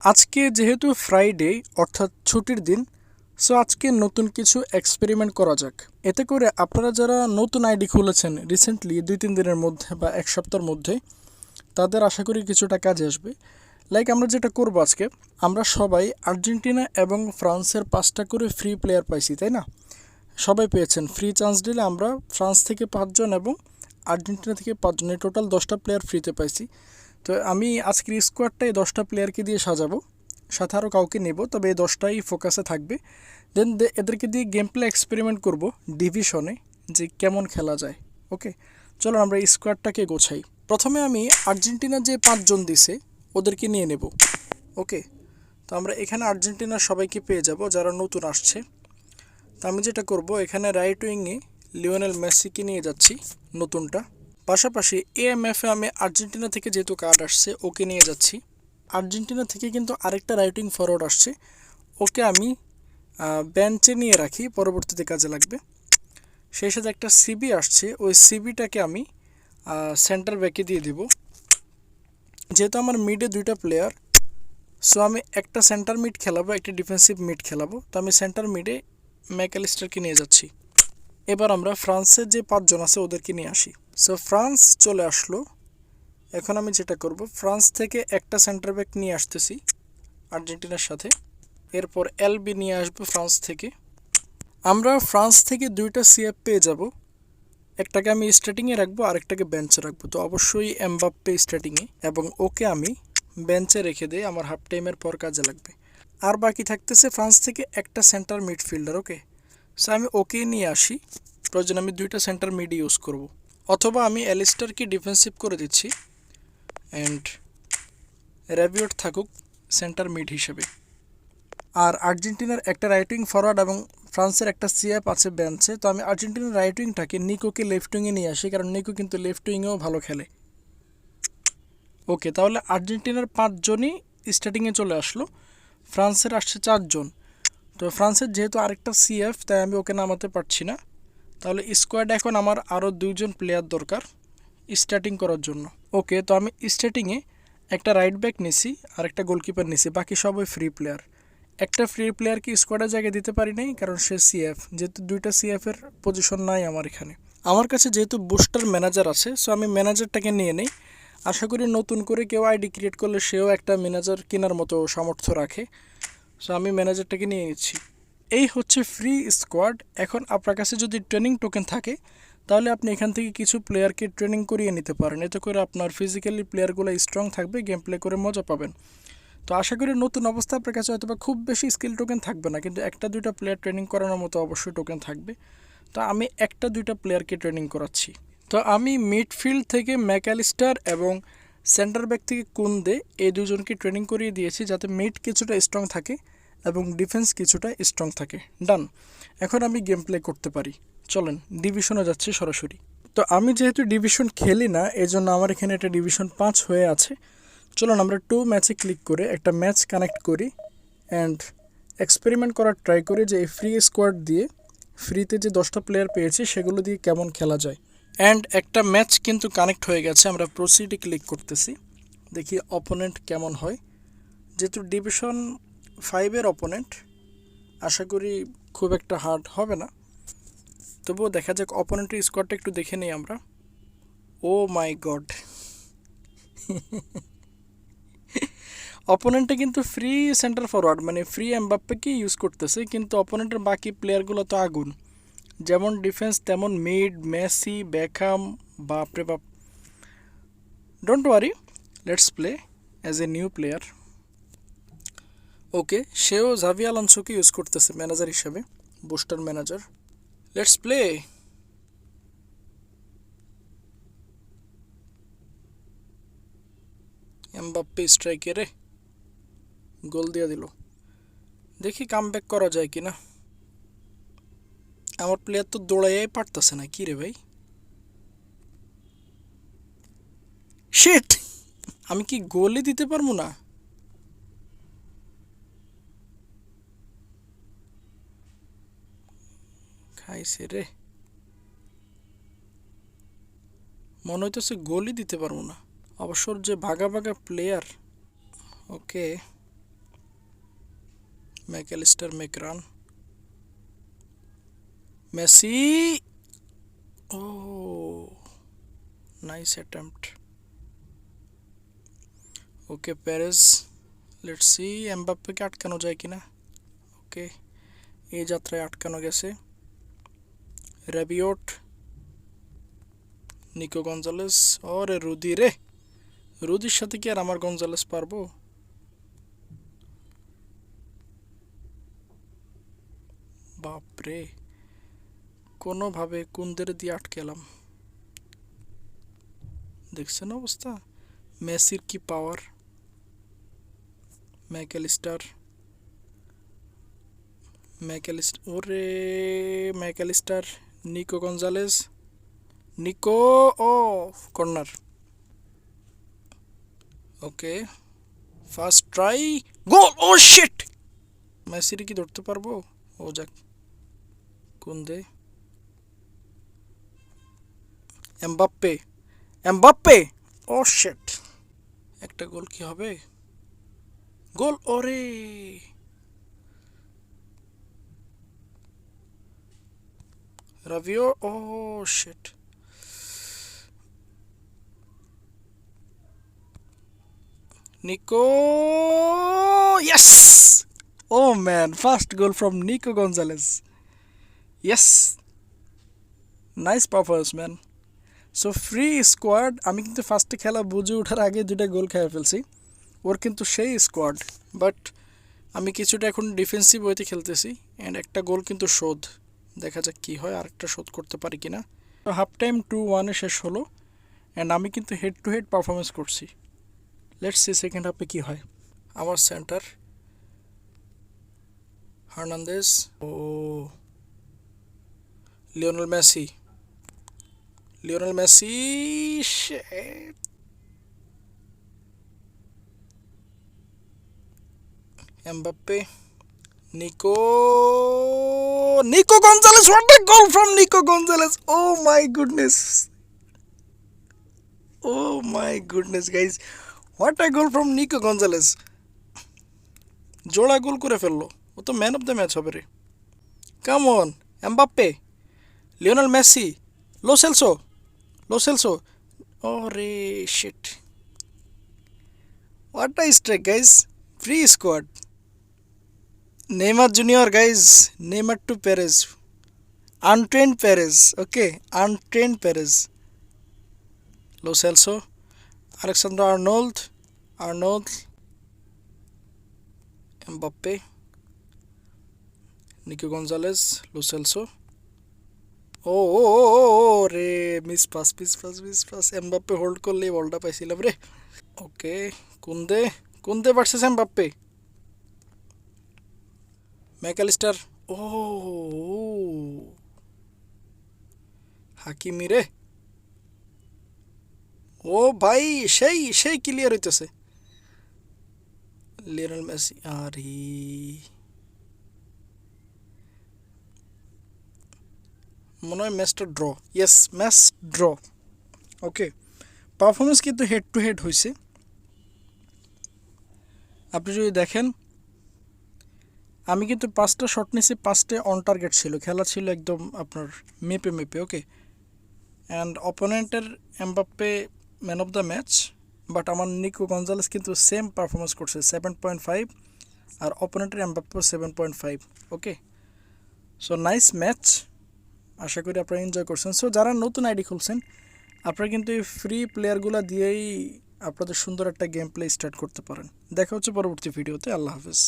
আজকে যেহেতু ফ্রাইডে অর্থাৎ ছুটির দিন সো আজকে নতুন কিছু এক্সপেরিমেন্ট করা যাক। এতে করে আপনারা যারা নতুন আইডি খুলেছেন রিসেন্টলি দুই তিন দিনের মধ্যে বা এক সপ্তাহের মধ্যে, তাদের আশা করি কিছুটা কাজে আসবে। লাইক আমরা যেটা করব আজকে, আমরা সবাই আর্জেন্টিনা এবং ফ্রান্সের পাঁচটা করে ফ্রি প্লেয়ার পাইছি, তাই না? সবাই পেয়েছেন। ফ্রি চান্স দিলে আমরা ফ্রান্স থেকে পাঁচজন এবং আর্জেন্টিনা থেকে পাঁচজন টোটাল দশটা প্লেয়ার ফ্রিতে পাইছি। তো আমি আজকের স্কোয়াডটাই দশটা প্লেয়ারকে দিয়ে সাজাবো। সাথে আরও কাউকে নেব, তবে এই দশটাই ফোকাসে থাকবে। দেন এদেরকে দিয়ে গেম প্লে এক্সপেরিমেন্ট করব ডিভিশনে যে কেমন খেলা যায় ওকে চলো আমরা স্কোয়াডটাকে গোছাই। প্রথমে আমি আর্জেন্টিনার যে পাঁচজন দিছে, ওদেরকে নিয়ে নেব ওকে তো আমরা এখানে আর্জেন্টিনার সবাইকে পেয়ে যাব, যারা নতুন আসছে। তো আমি যেটা করব, এখানে রাইট উইংয়ে লিওনেল মেসিকে নিয়ে যাচ্ছি, নতুনটা। পাশাপাশি এএমএফে আমি আর্জেন্টিনা থেকে যেহেতু কার্ড আসছে, ওকে নিয়ে যাচ্ছি। আর্জেন্টিনা থেকে কিন্তু আরেকটা রাইটিং ফরওয়ার্ড আসছে। ওকে আমি বেঞ্চে নিয়ে রাখি, পরবর্তীতে কাজে লাগবে। সেই সাথে একটা সিবি আসছে, ওই সিবিটাকে আমি সেন্টার ব্যাকে দিয়ে দিব। যেহেতু আমার মিডে দুইটা প্লেয়ার সো আমি একটা সেন্টার মিড খেলাবো, একটা ডিফেন্সিভ মিড খেলাবো। তো আমি সেন্টার মিডে ম্যাকালিস্টারকে নিয়ে যাচ্ছি। এবার আমরা ফ্রান্সের যে পাঁচজন আছে ওদেরকে নিয়ে আসি। সো ফ্রান্স চলে আসলো। এখন আমি যেটা করব, ফ্রান্স থেকে একটা সেন্টার ব্যাক নিয়ে আসতেছি আর্জেন্টিনার সাথে। এরপর এলবি নিয়ে আসব ফ্রান্স থেকে। আমরা ফ্রান্স থেকে দুইটা সিএফ পেয়ে যাব। একটাকে আমি স্টার্টিংয়ে রাখব, আরেকটাকে বেঞ্চে রাখব। তো অবশ্যই এমবাপ্পে স্টার্টিংয়ে এবং ওকে আমি বেঞ্চে রেখে দিই, আমার হাফ টাইমের পর কাজে লাগবে। আর বাকি থাকতেছে ফ্রান্স থেকে একটা সেন্টার মিডফিল্ডার ওকে সো আমি ওকে নিয়ে আসি। প্রয়োজন আমি দুইটা সেন্টার মিড ইউজ করব। অথবা আমি অ্যালিস্টারকে ডিফেন্সিভ করে দিচ্ছি। অ্যান্ড র্যাবিওট থাকুক সেন্টার মিড হিসেবে। আর আর্জেন্টিনার একটা রাইটিং ফরওয়ার্ড এবং ফ্রান্সের একটা সিএফ আছে বেঞ্চে, তো আমি আর্জেন্টিনার রাইট উইংটাকে নিকোকে লেফট উইংয়ে নিয়ে আসি, কারণ নিকো কিন্তু লেফট উইংয়েও ভালো খেলে। ওকে, তাহলে আর্জেন্টিনার পাঁচজনই স্টার্টিংয়ে চলে আসলো। ফ্রান্সের আসছে চারজন। তো ফ্রান্সের যেহেতু আরেকটা সিএফ তাই আমি ওকে নামাতে পারছি না। তাহলে স্কোয়াড এখন আমার আরও দুইজন প্লেয়ার দরকার স্টার্টিং করার জন্য। ওকে তো আমি স্টার্টিংয়ে একটা রাইট ব্যাক নিছি আর একটা গোলকিপার নিছি, বাকি সবই ফ্রি প্লেয়ার একটা ফ্রি প্লেয়ারকে স্কোয়াডে জায়গায় দিতে পারি নাই, কারণ সে সিএফ যেহেতু দুইটা সিএফের পজিশন নাই আমার এখানে। আমার কাছে যেহেতু বুস্টার ম্যানেজার আছে সো আমি ম্যানেজারটাকে নিয়ে নিই। আশা করি নতুন করে কেউ আইডি ক্রিয়েট করলে সেও একটা ম্যানেজার কেনার মতো সামর্থ্য রাখে। সো আমি ম্যানেজারটাকে নিয়ে নিচ্ছি। এই হচ্ছে ফ্রি স্কোয়াড এখন আপনার কাছে যদি ট্রেনিং টোকেন থাকে, তাহলে আপনি এখান থেকে কিছু প্লেয়ারকে ট্রেনিং করিয়ে নিতে পারেন। এতে করে আপনার ফিজিক্যালি প্লেয়ারগুলো স্ট্রং থাকবে গেম প্লে করে মজা পাবেন। তো আশা করি নতুন অবস্থা আপনার কাছে হয়তো খুব বেশি স্কিল টোকেন থাকবে না, কিন্তু একটা দুইটা প্লেয়ার ট্রেনিং করানোর মতো অবশ্যই টোকেন থাকবে। তো আমি একটা দুইটা প্লেয়ারকে ট্রেনিং করাচ্ছি। তো আমি মিডফিল্ড থেকে ম্যাকালিস্টার এবং সেন্টার ব্যাক থেকে কুন্দে এই দুজনকে ট্রেনিং করিয়ে দিয়েছি যাতে মিড কিছুটা স্ট্রং থাকে এবং ডিফেন্স কিছুটা স্ট্রং থাকে। ডান। এখন আমি গেম প্লে করতে পারি। চলেন, ডিভিশনে যাচ্ছি সরাসরি। তো আমি যেহেতু ডিভিশন খেলি না এই জন্য আমার এখানে একটা ডিভিশন পাঁচ হয়ে আছে। চলুন, আমরা টু ম্যাচে ক্লিক করে একটা ম্যাচ কানেক্ট করি অ্যান্ড এক্সপেরিমেন্ট করার ট্রাই করি যে এই ফ্রি স্কোয়াড দিয়ে ফ্রিতে যে দশটা প্লেয়ার পেয়েছি, সেগুলো দিয়ে কেমন খেলা যায়। অ্যান্ড একটা ম্যাচ কিন্তু কানেক্ট হয়ে গেছে, আমরা প্রসিডে ক্লিক করতেছি। দেখি অপোনেন্ট কেমন হয়। যেহেতু ডিভিশন ফাইভের অপোনেন্ট আশা করি খুব একটা হার্ড হবে না। তবুও দেখা যাক অপোনেন্টের স্কোয়াডটা একটু দেখে নিই আমরা। ও মাই গড অপোনেন্টে কিন্তু ফ্রি সেন্টার ফরওয়ার্ড মানে ফ্রি এমবাপ্পেকেই ইউজ করতেছে, কিন্তু অপোনেন্টের বাকি প্লেয়ারগুলো তো আগুন। যেমন ডিফেন্স, তেমন মিড, মেসি বেকাম বাপরে বাপ। Don't worry let's play as a new player okay সেও জাভি আলানসোকে ইউজ করতেছে ম্যানেজার হিসেবে booster manager let's play Mbappe striker, goal দিয়ে দিল। দেখি কাম করা যায় কি না আমার প্লেয়ার তো দৌড়াইয়াই পারতেছে না, কি রে ভাই? শেট আমি কি গোলই দিতে পারব না? খাইছে রে। মনে হইতেছে গোলই দিতে পারব না। অবসর যে ভাগা ভাগা প্লেয়ার ওকে। ম্যাকেলিস্টার মেকরান Messi oh nice attempt okay প্যারেস লেটস সি এমবাপ্পেকে আটকানো যায় কিনা ওকে এই যাত্রায় আটকানো গেছে র্যাবিওট নিকো গঞ্জালেস ওরে রুদি রে রুদির সাথে কি আর আমার গঞ্জালেস পারব? বাপরে। কোনোভাবে কুন্দের দিয়ে আটকেলাম দেখছেন অবস্থা? মেসির কি পাওয়ার ম্যাকেলিস্টার। ম্যাকেলিস্টার ওরে MacAllister, Nico Gonzalez. Nico oh corner. Okay, first try, goal, oh shit! মেসির কি ধরতে পারব? ও যাক কোন দে এমবাপ্পে এমবাপ্পে ও শিট একটা গোল কি হবে গোল ওরে রাভিও ও shit Nico. Yes! Oh man, first goal from Nico Gonzalez. Yes. Nice performance, man. So free squad আমি কিন্তু ফার্স্টে খেলা বুঝে ওঠার আগে দুটা গোল খেয়ে ফেলছি। ওর কিন্তু সেই স্কোয়াড বাট আমি কিছুটা এখন ডিফেন্সিভ ওয়েতে খেলতেছি অ্যান্ড একটা গোল কিন্তু শোধ। দেখা যাক কী হয়, আরেকটা শোধ করতে পারি কিনা। হাফ টাইম টু ওয়ানে শেষ হলো অ্যান্ড আমি কিন্তু হেড টু হেড পারফরমেন্স করছি। লেটস সি সেকেন্ড হাফে কী হয়। আমার centre Hernandez O Lionel Messi Lionel Messi. Mbappe Nico Nico Gonzalez what a goal from Nico Gonzalez oh my goodness oh my goodness guys what a goal from Nico Gonzalez জোড়া গোল করে ফেলল ও তো man of the match হবে রে come on Mbappe Lionel Messi Lo Celso Lo Celso. Oh, shit. What a strike, guys. Free squad. Neymar Junior, guys. Neymar to Perez. Untrained Perez. Okay, untrained Perez. Lo Celso. Alexander Arnold. Arnold. Mbappe. Nico Gonzalez. Lo Celso. Oh, oh, oh, oh, oh miss pass miss pass miss pass Mbappe hold করলে বলটা পাইছিলাম রে। Okay Kounde Kounde versus Mbappe Mac Allister oh, Hakimi রে। ও ভাই, সেই সেই clear হইতেছে। লিওনেল মেসি আরে। মনে হয় ম্যাচটা draw yes match draw okay performance কিন্তু হেড টু হেড হয়েছে আপনি যদি দেখেন, আমি কিন্তু পাঁচটা শট নিয়েছি পাঁচটা অন টার্গেট ছিল। খেলা ছিল একদম আপনার মেপে মেপে okay and অপোনেন্টের Mbappe man of the match but আমার নিকো গঞ্জালেস কিন্তু সেম পারফরমেন্স করছে সেভেন পয়েন্ট ফাইভ আর অপোনেন্টের Mbappe seven point five okay so nice match আশা করি আপনারা এনজয় করছেন। সো যারা নতুন আইডি খুলছেন, আপনারা কিন্তু এই ফ্রি প্লেয়ারগুলো দিয়েই আপনাদের সুন্দর একটা গেম প্লে স্টার্ট করতে পারেন। দেখা হচ্ছে পরবর্তী ভিডিওতে আল্লাহ হাফেজ।